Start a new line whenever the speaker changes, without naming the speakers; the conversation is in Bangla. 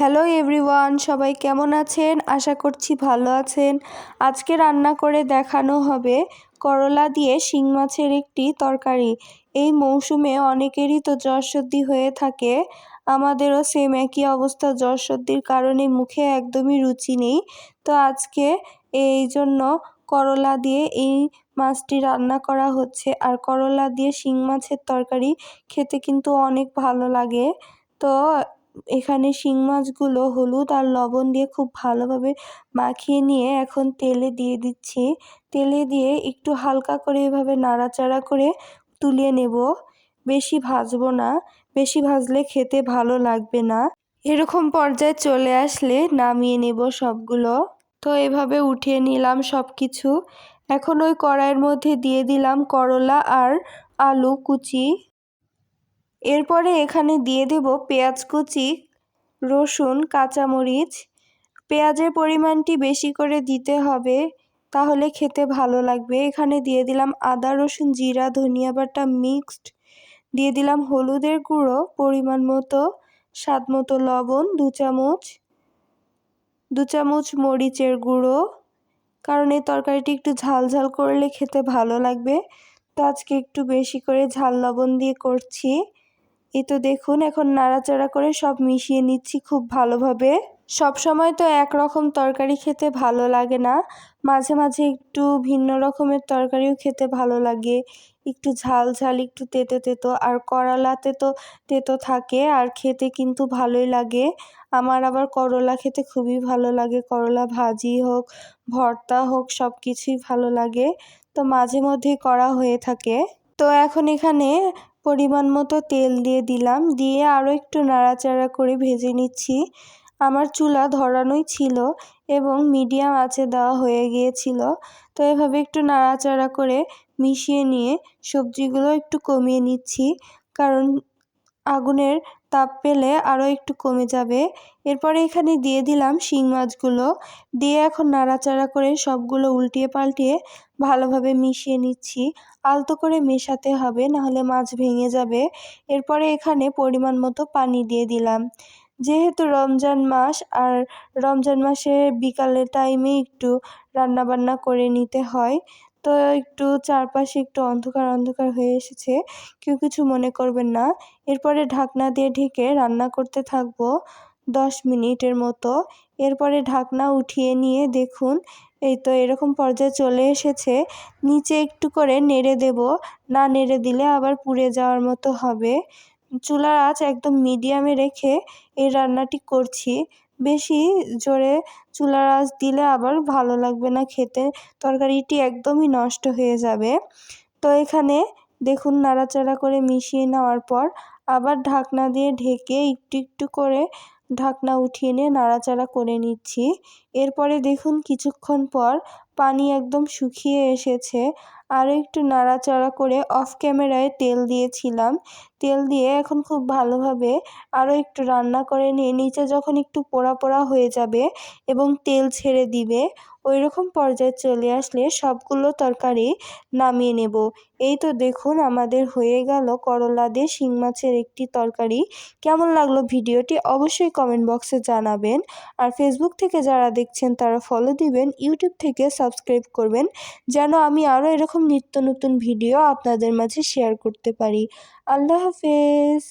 হ্যালো এভরিওয়ান, সবাই কেমন আছেন? আশা করছি ভালো আছেন। আজকে রান্না করে দেখানো হবে করলা দিয়ে শিং মাছের একটি তরকারি। এই মৌসুমে অনেকেরই তো জ্বর সর্দি হয়ে থাকে। আমাদেরও সেম একই অবস্থা, জ্বর সর্দির কারণে মুখে একদমই রুচি নেই। তো আজকে এই জন্য করলা দিয়ে এই মাছটি রান্না করা হচ্ছে। আর করলা দিয়ে শিং মাছের তরকারি খেতে কিন্তু অনেক ভালো লাগে। তো এখানে শিং মাছগুলো হলুদ আর লবণ দিয়ে খুব ভালোভাবে মাখিয়ে নিয়ে এখন তেলে দিয়ে দিচ্ছি। তেলে দিয়ে একটু হালকা করে এভাবে নাড়াচাড়া করে তুলিয়ে নেব। বেশি ভাজবো না, বেশি ভাজলে খেতে ভালো লাগবে না। এরকম পর্যায়ে চলে আসলে নামিয়ে নেব সবগুলো। তো এভাবে উঠিয়ে নিলাম সব কিছু এখন ওই কড়াইয়ের মধ্যে দিয়ে দিলাম করলা আর আলু কুচি। এরপরে এখানে দিয়ে দেব পেঁয়াজ কুচি, রসুন, কাঁচামরিচ। পেঁয়াজের পরিমাণটি বেশি করে দিতে হবে, তাহলে খেতে ভালো লাগবে। এখানে দিয়ে দিলাম আদা, রসুন, জিরা, ধনিয়া বাটা মিক্সড। দিয়ে দিলাম হলুদের গুঁড়ো, পরিমাণ মতো, স্বাদ মতো লবণ, দু চামচ। দু চামচ মরিচের গুঁড়ো, কারণ এই তরকারিটি একটু ঝাল ঝাল করলে খেতে ভালো লাগবে। তো আজকে একটু বেশি করে ঝাল লবণ দিয়ে করছি। এই তো দেখুন, এখন নাড়াচাড়া করে সব মিশিয়ে নিচ্ছি খুব ভালোভাবে। সব সময় তো একরকম তরকারি খেতে ভালো লাগে না। মাঝে মাঝে একটু ভিন্ন রকমের তরকারিও খেতে ভালো লাগে। একটু ঝাল ঝাল, একটু তেতো তেতো। আর করলাতে তো তেতো থাকে, আর খেতে কিন্তু ভালোই লাগে। আমার আবার করলা খেতে খুবই ভালো লাগে। করলা ভাজি হোক, ভর্তা হোক, সব কিছুই ভালো লাগে। তো মাঝে মধ্যেই করা হয়ে থাকে। তো এখন এখানে পরিমাণ মতো তেল দিয়ে দিলাম। দিয়ে আরও একটু নাড়াচাড়া করে ভেজে নিচ্ছি। আমার চুলা ধরানোই ছিল এবং মিডিয়াম আছে দেওয়া হয়ে গিয়েছিল। তো এভাবে একটু নাড়াচাড়া করে মিশিয়ে নিয়ে সবজিগুলো একটু কমিয়ে নিচ্ছি। কারণ আগুনের তাপ পেলে আরও একটু কমে যাবে। এরপরে এখানে দিয়ে দিলাম শিং মাছগুলো। দিয়ে এখন নাড়াচাড়া করে সবগুলো উল্টিয়ে পাল্টিয়ে ভালোভাবে মিশিয়ে নিচ্ছি। আলতো করে মেশাতে হবে, নাহলে মাছ ভেঙে যাবে। এরপরে এখানে পরিমাণ মতো পানি দিয়ে দিলাম। যেহেতু রমজান মাস, আর রমজান মাসে বিকালের টাইমে একটু রান্নাবান্না করে নিতে হয়, তো একটু চারপাশে একটু অন্ধকার অন্ধকার হয়ে এসেছে। কেউ কিছু মনে করবেন না। এরপরে ঢাকনা দিয়ে ঢেকে রান্না করতে থাকব। দশ মিনিটের মতো। এরপরে ঢাকনা উঠিয়ে নিয়ে দেখুন, এই তো এরকম পর্যায়ে চলে এসেছে। নিচে একটু করে নেড়ে দেব, না নেড়ে দিলে আবার পুড়ে যাওয়ার মতো হবে। চুলার আঁচ একদম মিডিয়ামে রেখে এই রান্নাটি করছি। বেশি জোরে চুলার আঁচ দিলে আবার ভালো লাগবে না খেতে, তরকারিটি একদমই নষ্ট হয়ে যাবে। তো এখানে দেখুন নাড়াচাড়া করে মিশিয়ে নেওয়ার পর আবার ঢাকনা দিয়ে ঢেকে একটু একটু করে ঢাকনা উঠিয়ে নিয়ে নাড়াচাড়া করে নিচ্ছি। এরপরে দেখুন কিছুক্ষণ পর পানি একদম শুকিয়ে এসেছে। আরও একটু নাড়াচাড়া করে অফ ক্যামেরায় তেল দিয়েছিলাম। তেল দিয়ে এখন খুব ভালোভাবে আরও একটু রান্না করে নিয়ে নিচে যখন একটু পোড়া পোড়া হয়ে যাবে এবং তেল ছেড়ে দিবে ওই রকম পর্যায়ে চলে আসলে সবগুলো তরকারি নামিয়ে নেব। এই তো দেখুন আমাদের হয়ে গেল করলা দিয়ে শিং মাছের একটি তরকারি। কেমন লাগল ভিডিওটি অবশ্যই কমেন্ট বক্সে জানাবেন। আর ফেসবুক থেকে যারা দেখছেন তারা ফলো দিবেন ইউটিউব থেকে সাবস্ক্রাইব করবেন, যেন আমি আরও এরকম নিত্য নতুন ভিডিও আপনাদের মাঝে শেয়ার করতে পারি। আল্লাহ হাফেজ।